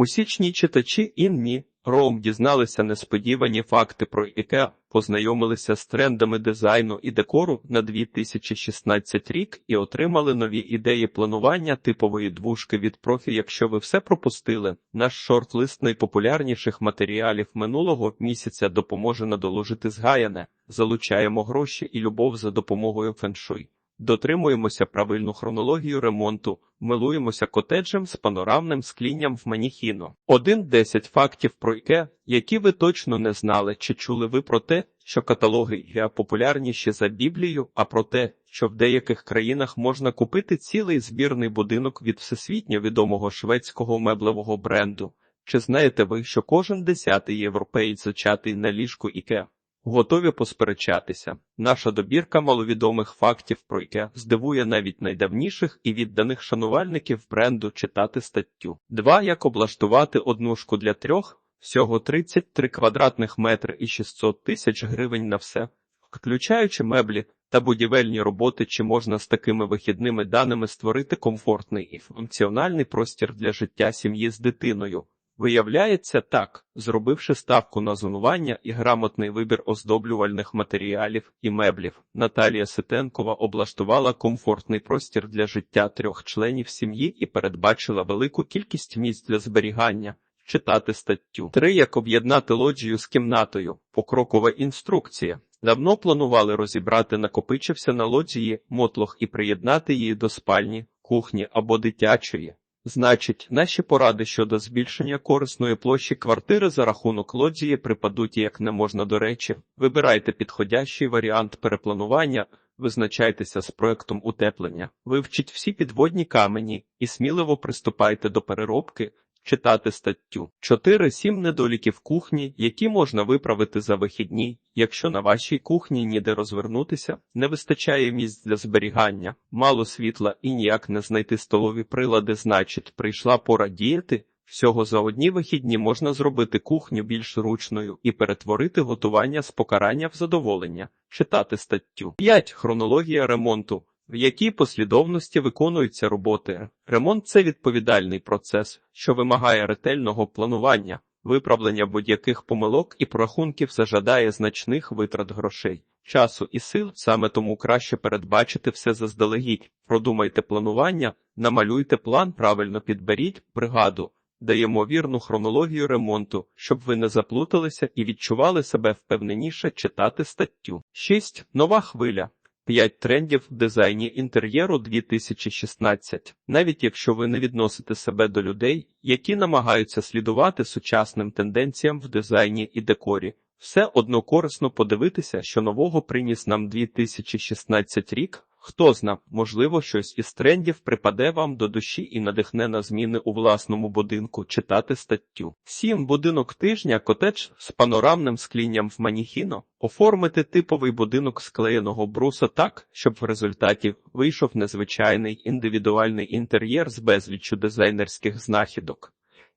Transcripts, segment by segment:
Усічні читачі інмі Роум дізналися несподівані факти про IKEA, познайомилися з трендами дизайну і декору на 2016 рік і отримали нові ідеї планування типової двушки від профі. Якщо ви все пропустили, наш шорт-лист найпопулярніших матеріалів минулого місяця допоможе надолужити згаяне. Залучаємо гроші і любов за допомогою феншуй. Дотримуємося правильну хронологію ремонту, милуємося котеджем з панорамним склінням в маніхіно. Один-десять фактів про IKEA, які ви точно не знали, чи чули ви про те, що каталоги IKEA популярніші за Біблію, а про те, що в деяких країнах можна купити цілий збірний будинок від всесвітньо відомого шведського меблевого бренду. Чи знаєте ви, що кожен десятий європеєць зачатий на ліжку IKEA? Готові посперечатися. Наша добірка маловідомих фактів про яке здивує навіть найдавніших і відданих шанувальників бренду читати статтю. 2. Як облаштувати однушку для трьох, всього 33 квадратних метри і 600 тисяч гривень на все, включаючи меблі та будівельні роботи, чи можна з такими вихідними даними створити комфортний і функціональний простір для життя сім'ї з дитиною. Виявляється так, зробивши ставку на зонування і грамотний вибір оздоблювальних матеріалів і меблів, Наталія Ситенкова облаштувала комфортний простір для життя трьох членів сім'ї і передбачила велику кількість місць для зберігання. Читати статтю 3. Як об'єднати лоджію з кімнатою. Покрокова інструкція. Давно планували розібрати накопичився на лоджії мотлох і приєднати її до спальні, кухні або дитячої. Значить, наші поради щодо збільшення корисної площі квартири за рахунок лоджії припадуть як не можна до речі. Вибирайте підходящий варіант перепланування, визначайтеся з проектом утеплення, вивчіть всі підводні камені і сміливо приступайте до переробки. Читати статтю. 4-7 недоліків кухні, які можна виправити за вихідні, якщо на вашій кухні ніде розвернутися, не вистачає місць для зберігання, мало світла і ніяк не знайти столові прилади, значить, прийшла пора діяти. Всього за одні вихідні можна зробити кухню більш ручною і перетворити готування з покарання в задоволення, читати статтю. 5. Хронологія ремонту в якій послідовності виконуються роботи. Ремонт це відповідальний процес, що вимагає ретельного планування, виправлення будь-яких помилок і прорахунків зажадає значних витрат грошей, часу і сил. Саме тому краще передбачити все заздалегідь. Продумайте планування, намалюйте план, правильно підберіть бригаду. Даємо вірну хронологію ремонту, щоб ви не заплуталися і відчували себе впевненіше читати статтю. 6. Нова хвиля. 5 трендів в дизайні інтер'єру 2016. Навіть якщо ви не відносите себе до людей, які намагаються слідувати сучасним тенденціям в дизайні і декорі, все одно корисно подивитися, що нового приніс нам 2016 рік. Хто зна, можливо, щось із трендів припаде вам до душі і надихне на зміни у власному будинку читати статтю. 7. будинок тижня, котедж з панорамним склінням в маніхіно. Оформити типовий будинок склеєного бруса так, щоб в результаті вийшов незвичайний індивідуальний інтер'єр з безліччю дизайнерських знахідок.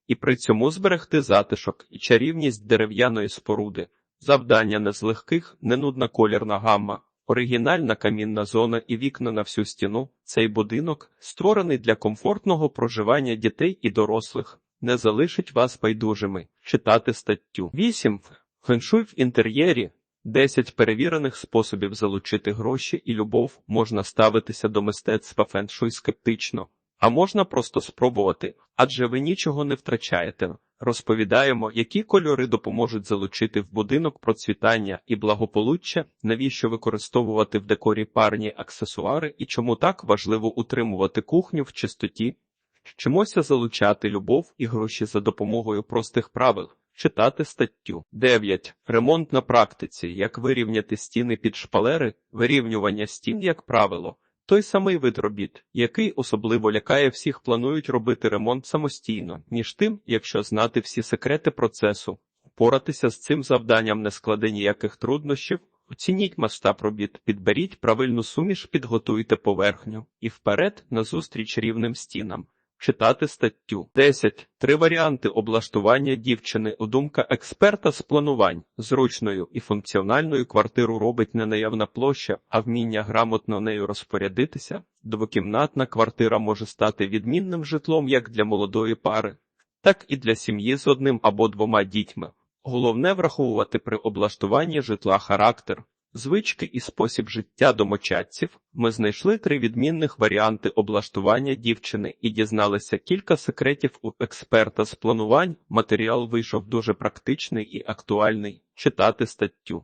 І при цьому зберегти затишок і чарівність дерев'яної споруди. Завдання не з легких, ненудна колірна гамма. Оригінальна камінна зона і вікна на всю стіну. Цей будинок, створений для комфортного проживання дітей і дорослих, не залишить вас байдужими. Читати статтю. 8. Феншуй в інтер'єрі. 10 перевірених способів залучити гроші і любов можна ставитися до мистецтва феншуй скептично, а можна просто спробувати, адже ви нічого не втрачаєте. Розповідаємо, які кольори допоможуть залучити в будинок процвітання і благополуччя, навіщо використовувати в декорі парні аксесуари і чому так важливо утримувати кухню в чистоті, вчимося залучати любов і гроші за допомогою простих правил. Читати статтю 9. Ремонт на практиці. Як вирівняти стіни під шпалери, вирівнювання стін, як правило. Той самий вид робіт, який особливо лякає всіх, планують робити ремонт самостійно, ніж тим, якщо знати всі секрети процесу, впоратися з цим завданням не складе ніяких труднощів, оцініть масштаб робіт, підберіть правильну суміш, підготуйте поверхню і вперед назустріч рівним стінам. Читати статтю 10. Три варіанти облаштування дівчини. Думка експерта з планувань зручною і функціональною квартиру робить не наявна площа, а вміння грамотно нею розпорядитися. Двокімнатна квартира може стати відмінним житлом як для молодої пари, так і для сім'ї з одним або двома дітьми. Головне враховувати при облаштуванні житла характер, звички і спосіб життя домочадців. Ми знайшли три відмінних варіанти облаштування дівчини і дізналися кілька секретів у експерта з планувань. Матеріал вийшов дуже практичний і актуальний. Читати статтю.